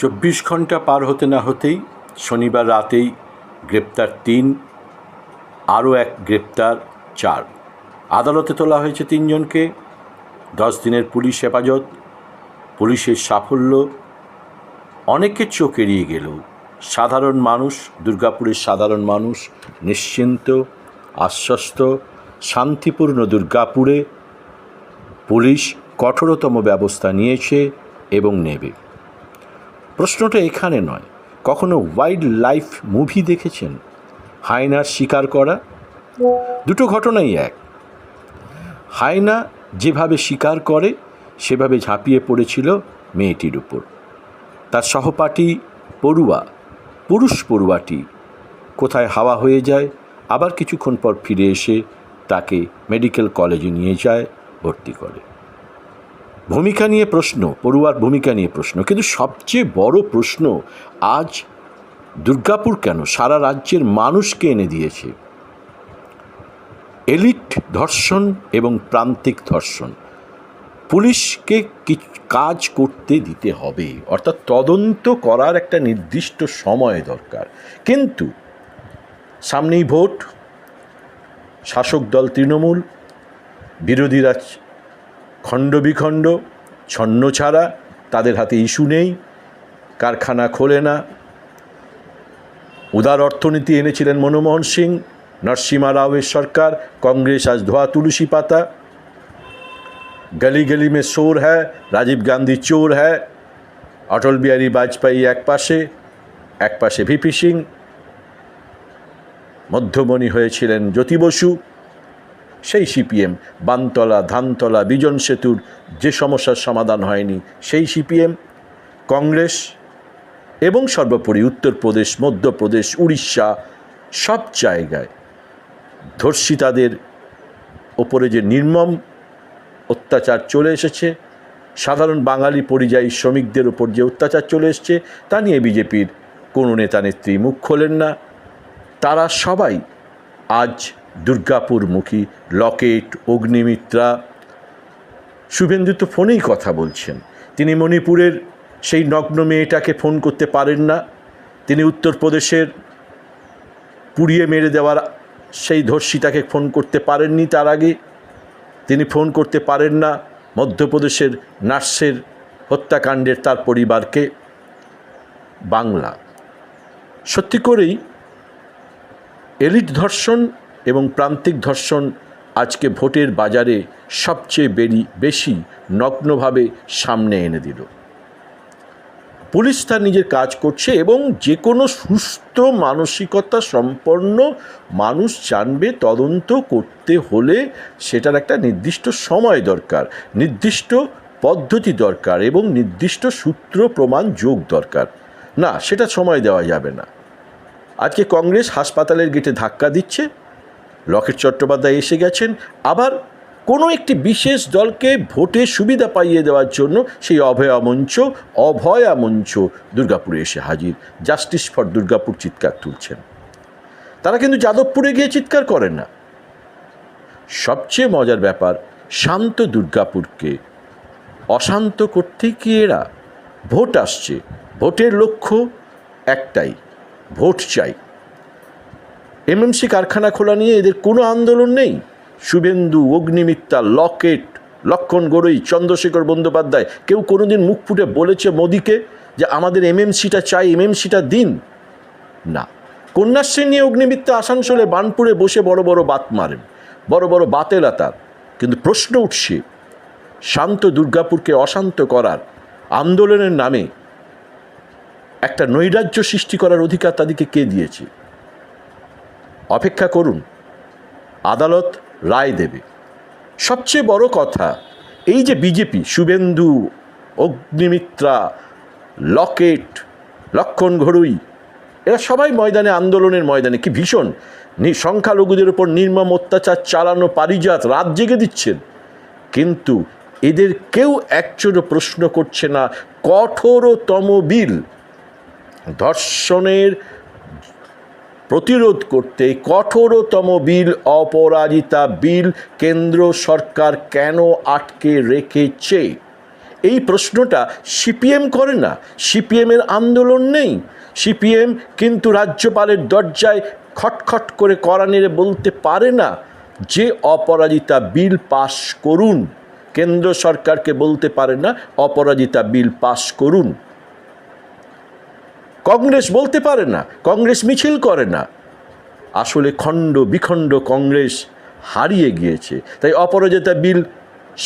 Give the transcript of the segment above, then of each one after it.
চব্বিশ ঘণ্টা পার হতে না হতেই শনিবার রাতেই গ্রেপ্তার তিন, আরও এক গ্রেপ্তার চার। আদালতে তোলা হয়েছে তিনজনকে। দশ দিনের পুলিশ হেফাজত। পুলিশের সাফল্য অনেকের চোখ এড়িয়ে গেলেও সাধারণ মানুষ, দুর্গাপুরের সাধারণ মানুষ, নিশ্চিন্ত, আশ্বস্ত, শান্তিপূর্ণ দুর্গাপুরে পুলিশ কঠোরতম ব্যবস্থা নিয়েছে এবং নেবে। প্রশ্নটা এখানে নয়। কখনো ওয়াইল্ড লাইফ মুভি দেখেছেন? হায়নার শিকার করা? দুটো ঘটনাই এক। হায়না যেভাবে শিকার করে, সেভাবে ঝাঁপিয়ে পড়েছিল মেয়েটির উপর। তার সহপাঠী পড়ুয়া, পুরুষ পড়ুয়াটি কোথায় হাওয়া হয়ে যায়, আবার কিছুক্ষণ পর ফিরে এসে তাকে মেডিকেল কলেজে নিয়ে যায়, ভর্তি করে। ভূমিকা নিয়ে প্রশ্ন, পড়ুয়ার ভূমিকা নিয়ে প্রশ্ন। কিন্তু সবচেয়ে বড় প্রশ্ন, আজ দুর্গাপুর কেন? সারা রাজ্যের মানুষকে এনে দিয়েছে। এলিট ধর্ষণ এবং প্রান্তিক ধর্ষণ। পুলিশকে কাজ করতে দিতে হবে। অর্থাৎ তদন্ত করার একটা নির্দিষ্ট সময় দরকার। কিন্তু সামনেই ভোট, শাসক দল তৃণমূল, বিরোধীরা খণ্ডবিখণ্ড ছন্ন ছাড়া, তাদের হাতে ইস্যু নেই, কারখানা খোলে না। উদার অর্থনীতি এনেছিলেন মনমোহন সিং, নরসিমা রাওয়ের সরকার, কংগ্রেস আজ ধোয়া তুলসী পাতা। গলি গলি মে শোর হ্যায়, রাজীব গান্ধী চোর হ্যায়। অটল বিহারী বাজপেয়ী এক পাশে এক পাশে ভিপি সিং। মধ্যমণি হয়েছিলেন জ্যোতি বসু সেই সিপিএম, বানতলা, ধানতলা, বিজন সেতুর যে সমস্যার সমাধান হয়নি, সেই সিপিএম, কংগ্রেস এবং সর্বোপরি উত্তরপ্রদেশ, মধ্যপ্রদেশ, উড়িষ্যা সব জায়গায় ধর্ষিতাদের ওপরে যে নির্মম অত্যাচার চলে এসেছে, সাধারণ বাঙালি পরিযায়ী শ্রমিকদের ওপর যে অত্যাচার চলে এসছে, তা নিয়ে বিজেপির কোনো নেতা নেত্রী মুখ খোলেন না। তারা সবাই আজ দুর্গাপুরমুখী, লকেট, অগ্নিমিত্রা। শুভেন্দু তো ফোনেই কথা বলছেন। তিনি মণিপুরের সেই নগ্ন মেয়েটাকে ফোন করতে পারেন না। তিনি উত্তরপ্রদেশের পুড়িয়ে মেরে দেওয়ার সেই ধর্ষিতাকে ফোন করতে পারেননি তার আগে। তিনি ফোন করতে পারেন না মধ্যপ্রদেশের নার্সের হত্যাকাণ্ডের তার পরিবারকে। বাংলা। সত্যি করেই এলিট ধর্ষণ এবং প্রান্তিক ধর্ষণ আজকে ভোটের বাজারে সবচেয়ে বেরি, বেশি নগ্নভাবে সামনে এনে দিল। পুলিশ তার নিজের কাজ করছে এবং যে কোনো সুস্থ মানসিকতা সম্পন্ন মানুষ জানবে তদন্ত করতে হলে সেটার একটা নির্দিষ্ট সময় দরকার, নির্দিষ্ট পদ্ধতি দরকার এবং নির্দিষ্ট সূত্র প্রমাণ যোগ দরকার। না, সেটা সময় দেওয়া যাবে না। আজকে কংগ্রেস হাসপাতালের গেটে ধাক্কা দিচ্ছে লকেট চট্টোপাধ্যায় এসে গেছেন। আবার কোনো একটি বিশেষ দলকে ভোটে সুবিধা পাইয়ে দেওয়ার জন্য সেই অভয়া মঞ্চ অভয়া মঞ্চ দুর্গাপুরে এসে হাজির। জাস্টিস ফর দুর্গাপুর চিৎকার তুলছেন। তারা কিন্তু যাদবপুরে গিয়ে চিৎকার করেন না। সবচেয়ে মজার ব্যাপার, শান্ত দুর্গাপুরকে। অশান্ত করতে কি এরা ভোট আসছে। ভোটের লক্ষ্য একটাই, ভোট চাই। এমএমসি কারখানা খোলা নিয়ে এদের কোনো আন্দোলন নেই। শুভেন্দু অগ্নিমিত্রা লকেট, লক্ষণ গড়ই, চন্দ্রশেখর বন্দ্যোপাধ্যায়, কেউ কোনোদিন মুখ ফুটে বলেছে মোদিকে যে আমাদের এমএমসিটা চাই, এমএমসিটা দিন। না। কন্যাশ্রী নিয়ে অগ্নিমিত্রা আসানসোলে বানপুরে বসে বড় বড় বাত মারেন, বড় বড় বাতেলা তার। কিন্তু প্রশ্ন উঠছে, শান্ত দুর্গাপুরকে অশান্ত করার আন্দোলনের নামে একটা নৈরাজ্য সৃষ্টি করার অধিকার তাদেরকে কে দিয়েছে? অপেক্ষা করুন। আদালত রায় দেবে। সবচেয়ে বড় কথা, এই যে বিজেপি, শুভেন্দু, অগ্নিমিত্রা, লকেট, লক্ষণ ঘড়ুই, এরা সবাই ময়দানে, আন্দোলনের ময়দানে, কি ভীষণ। সংখ্যালঘুদের ওপর নির্মম অত্যাচার চালানো, পারিজাত, রাত জেগে দিচ্ছেন। কিন্তু এদের কেউ একজনও প্রশ্ন করছে না, কঠোরতম বিল। ধর্ষণের প্রতিরোধ করতে কঠোরতম বিল, অপরাজিতা বিল কেন্দ্র সরকার কেন আটকে রেখেছে? এই প্রশ্নটা সিপিএম করে না, সিপিএমের আন্দোলন নেই। সিপিএম কিন্তু রাজ্যপালের দরজায় খটখট করে করা নেড়ে বলতে পারে না যে অপরাজিতা বিল পাশ করুন। কেন্দ্র সরকারকে বলতে পারে না, অপরাজিতা বিল পাশ করুন। কংগ্রেস বলতে পারে না, কংগ্রেস মিছিল করে না। আসলে খণ্ড বিখণ্ড কংগ্রেস হারিয়ে গিয়েছে। তাই অপরাজিতা বিল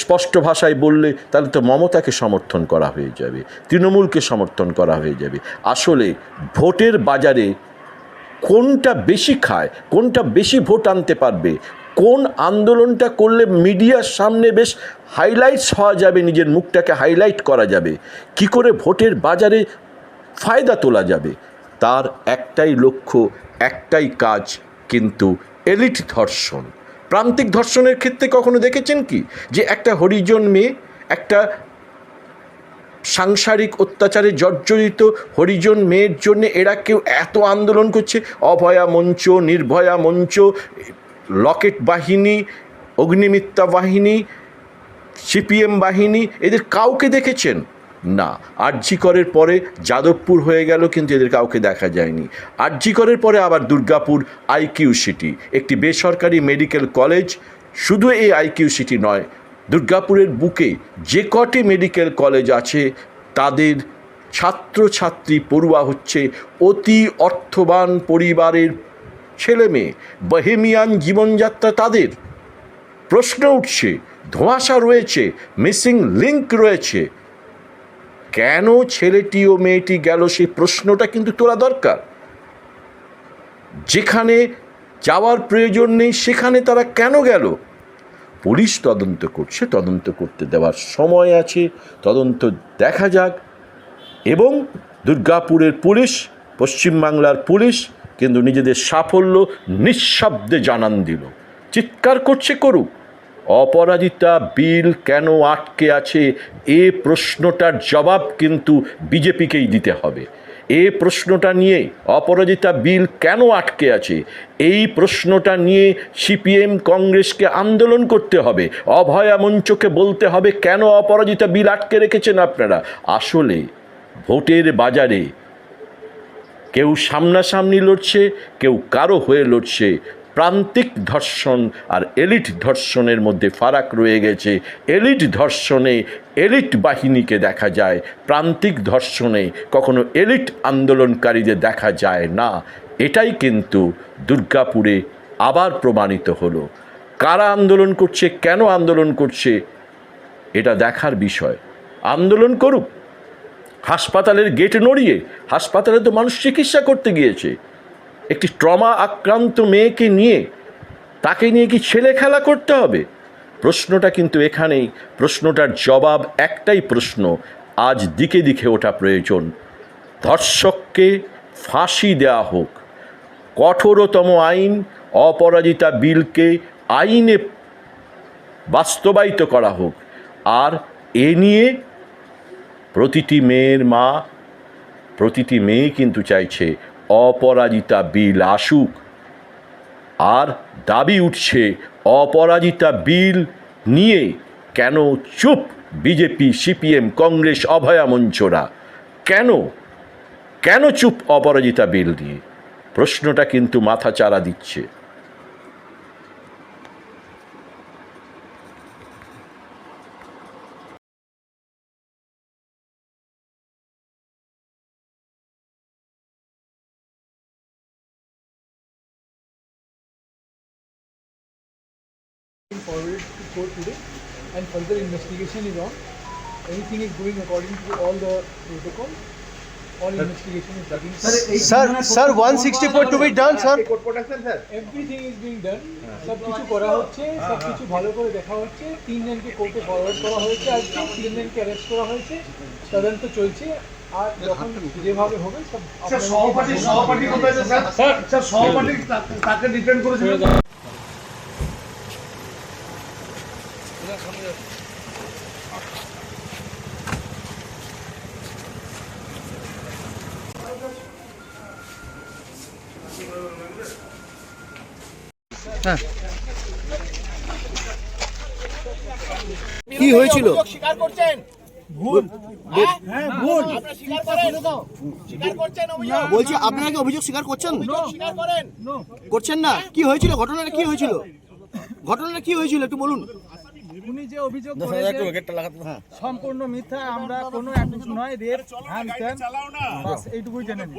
স্পষ্ট ভাষায় বললে তাহলে তো মমতাকে সমর্থন করা হয়ে যাবে, তৃণমূলকে সমর্থন করা হয়ে যাবে। আসলে ভোটের বাজারে কোনটা বেশি খায়, কোনটা বেশি ভোট আনতে পারবে, কোন আন্দোলনটা করলে মিডিয়ার সামনে বেশ হাইলাইটস হওয়া যাবে, নিজের মুখটাকে হাইলাইট করা যাবে, কি করে ভোটের বাজারে ফায়দা তোলা যাবে। তার একটাই লক্ষ্য, একটাই কাজ, কিন্তু এলিট ধর্ষণ। প্রান্তিক ধর্ষণের ক্ষেত্রে কখনো দেখেছেন কি? যে একটা হরিজন মেয়ে, একটা সাংসারিক অত্যাচারে জর্জরিত হরিজন মেয়ের জন্য এরা কেউ এত আন্দোলন করছে, অভয়া মঞ্চ, নির্ভয়া মঞ্চ, লকেট বাহিনী অগ্নিমিত্রা বাহিনী, সিপিএম বাহিনী, এদের কাউকে দেখেছেন? না আরজি করের পরে যাদবপুর হয়ে গেল, কিন্তু এদের কাউকে দেখা যায়নি। আরজি করের পরে আবার দুর্গাপুর আইকিউ সিটি, একটি বেসরকারি মেডিকেল কলেজ। শুধু এই আইকিউ সিটি নয়, দুর্গাপুরের বুকে যে কটি মেডিকেল কলেজ আছে, তাদের ছাত্রছাত্রী পড়ুয়া হচ্ছে অতি অর্থবান পরিবারের ছেলে মেয়ে। বহেমিয়ান জীবনযাত্রা তাদের। প্রশ্ন উঠছে, ধোঁয়াশা রয়েছে, মিসিং লিঙ্ক রয়েছে কেন ছেলেটি ও মেয়েটি গেল? সেই প্রশ্নটা কিন্তু তোলা দরকার। যেখানে যাওয়ার প্রয়োজন নেই, সেখানে তারা কেন গেল? পুলিশ তদন্ত করছে, তদন্ত করতে দেওয়ার সময় আছে, তদন্ত দেখা যাক। এবং দুর্গাপুরের পুলিশ, পশ্চিমবাংলার পুলিশ কিন্তু নিজেদের সাফল্য নিঃশব্দে জানান দিল। চিৎকার করছে করুক। অপরাজিতা বিল কেন আটকে আছে? এ প্রশ্নটার জবাব কিন্তু বিজেপিকেই দিতে হবে। এ প্রশ্নটা নিয়ে অপরাজিতা বিল কেন আটকে আছে? এই প্রশ্নটা নিয়ে সিপিএম কংগ্রেসকে আন্দোলন করতে হবে। অভয়া মঞ্চকে বলতে হবে, কেন অপরাজিতা বিল আটকে রেখেছেন আপনারা? আসলে ভোটের বাজারে কেউ সামনাসামনি লড়ছে, কেউ কারও হয়ে লড়ছে প্রান্তিক ধর্ষণ আর এলিট ধর্ষণের মধ্যে ফারাক রয়ে গেছে। এলিট ধর্ষণে এলিট বাহিনীকে দেখা যায়। প্রান্তিক ধর্ষণে কখনো এলিট আন্দোলনকারীদের দেখা যায় না। এটাই কিন্তু দুর্গাপুরে আবার প্রমাণিত হলো। কারা আন্দোলন করছে, কেন আন্দোলন করছে, এটা দেখার বিষয়। আন্দোলন করুক। হাসপাতালের গেট নড়িয়ে হাসপাতালে তো মানুষ চিকিৎসা করতে গিয়েছে। একটি ট্রমা আক্রান্ত মেয়েকে নিয়ে, তাকে নিয়ে কি ছেলে খেলা করতে হবে? প্রশ্নটা কিন্তু এখানেই। প্রশ্নটার জবাব একটাই প্রশ্ন, আজ দিকে দিকে ওঠা প্রয়োজন। ধর্ষককে ফাঁসি দেওয়া হোক। কঠোরতম আইন, অপরাজিতা বিলকে আইনে বাস্তবায়িত করা হোক। আর এ নিয়ে প্রতিটি মেয়ের মা, প্রতিটি মেয়ে কিন্তু চাইছে অপরাজিতা বিল আসুক। আর দাবি উঠছে, অপরাজিতা বিল নিয়ে কেন চুপ বিজেপি, সিপিএম, কংগ্রেস, অভয়া মঞ্চরা? কেন? কেন চুপ অপরাজিতা বিল নিয়ে? প্রশ্নটা কিন্তু মাথা চারা দিচ্ছে। Forwarded to court today and further investigation is on. Anything is going according to all the protocol. All investigation is taking Sir, sir, 164 to be done, sir. everything is being done. সব কিছু করা হচ্ছে সব কিছু ভালো করে দেখা হচ্ছে তিনজনকে কোর্টে ফরওয়ার্ড করা হয়েছে আজকে তিনজনকে অ্যারেস্ট করা হয়েছে তদন্ত চলছে আর যখন যেভাবে হবে সব সহপাঠী সহপাঠী। কোথায় স্যার স্যার সহপাঠী তাকে ডিটেন করেছিল কি হয়েছিল? স্বীকার করছেন। বলছি আপনারা কি অভিযোগ স্বীকার করছেন? করছেন না। কি হয়েছিল? ঘটনাটা কি হয়েছিল? ঘটনাটা কি হয়েছিল? একটু বলুন। উনি যে অভিযোগ করেছেন সম্পূর্ণ মিথ্যা আমরা কোনো অ্যাকুজ নয় রেপ হ্যান ত্যান এইটুকুই জেনে নিই